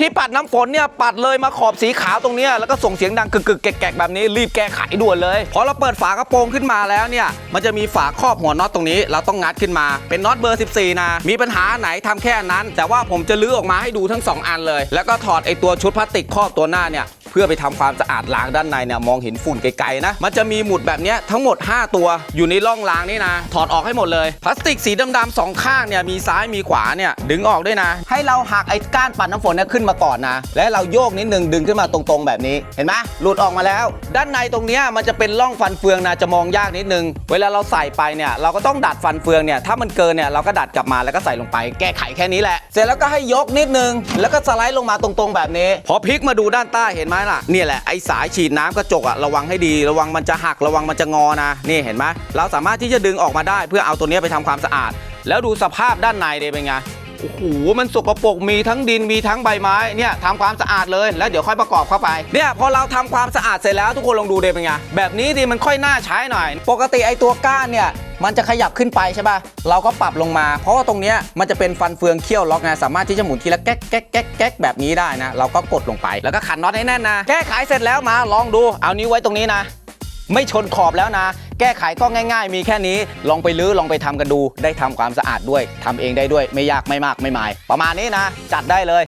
ที่ปัดน้ำฝนเนี่ยปัดเลยมาขอบสีขาวตรงนี้แล้วก็ส่งเสียงดังกึกๆแกกๆแบบนี้รีบแก้ไขด่วนเลยพอเราเปิดฝากระโปรงขึ้นมาแล้วเนี่ยมันจะมีฝาครอบหัวน็อตตรงนี้ เราต้องงัดขึ้นมาเป็นน็อตเบอร์ 14 นะ มีปัญหาไหนทำแค่นั้น แต่ว่าผมจะลื้อออกมาให้ดูทั้ง 2 อันเลย แล้วก็ถอดไอตัวชุดพลาสติกครอบตัวหน้าเนี่ย พื่อไปทำความสะอาดล้างด้านในเนี่ยมองเห็นฝุ่นไกลๆนะ มันจะมีหมุดแบบนี้ทั้งหมด 5 ตัวอยู่ในร่องรางนี่นะ ถอดออกให้หมดเลย พลาสติกสีดำๆสองข้างเนี่ยมีซ้ายมีขวาเนี่ยดึงออกด้วยนะ ให้เราหักไอ้ก้านปัดน้ำฝนเนี่ยขึ้นมาก่อนนะ และเราโยกนิดนึงดึงขึ้นมาตรงๆแบบนี้ เห็นไหมหลุดออกมาแล้ว ด้านในตรงเนี้ยมันจะเป็นร่องฟันเฟืองนะจะมองยากนิดนึง เวลาเราใส่ไปเนี่ยเราก็ต้องดัดฟันเฟืองเนี่ยถ้ามันเกินเนี่ยเราก็ดัดกลับมาแล้วก็ใส่ลงไปแก้ไขแค่นี้แหละ เสร็จแล้วก็ให้ยกนิดนึง แล้วก็สไลด์ลงมาตรงๆ แบบนี้ พอพลิกมาดูด้านใต้เห็นไหมล่ะเนี่ยแหละไอ้สายฉีดน้ำกระจกอะระวังให้ดี ระวังมันจะหักระวังมันจะงอนะนี่เห็นไหมเราสามารถที่จะดึงออกมาได้ เพื่อเอาตัวนี้ไปทำความสะอาด แล้วดูสภาพด้านในเลยเป็นไงโอ้โห มันสกปรก มีทั้งดิน มีทั้งใบไม้ เนี่ยทำความสะอาดเลย แล้วเดี๋ยวค่อยประกอบเข้าไป เนี่ยพอเราทำความสะอาดเสร็จแล้วทุกคนลองดูเดเป็นไง แบบนี้ดิมันค่อยน่าใช้หน่อย ปกติไอตัวก้านเนี่ย มันจะขยับขึ้นไปใช่ป่ะ เราก็ปรับลงมา เพราะว่าตรงเนี้ยมันจะเป็นฟันเฟืองเขี้ยวล็อกไงสามารถที่จะหมุนทีละแก๊กแก๊กแก๊กแก๊กแบบนี้ได้นะ เราก็กดลงไป แล้วก็ขันน็อตให้แน่นนะ แก้ไขเสร็จแล้วมาลองดู เอานิ้วไว้ตรงนี้นะ ไม่ชนขอบแล้วนะ แก้ไขก็ง่าย ๆ มีแค่นี้ ลองไปลื้อลองไปทำกันดู ได้ทำความสะอาดด้วยทำเองได้ด้วย ไม่ยากไม่มากไม่หมาย ประมาณนี้นะ จัดได้เลย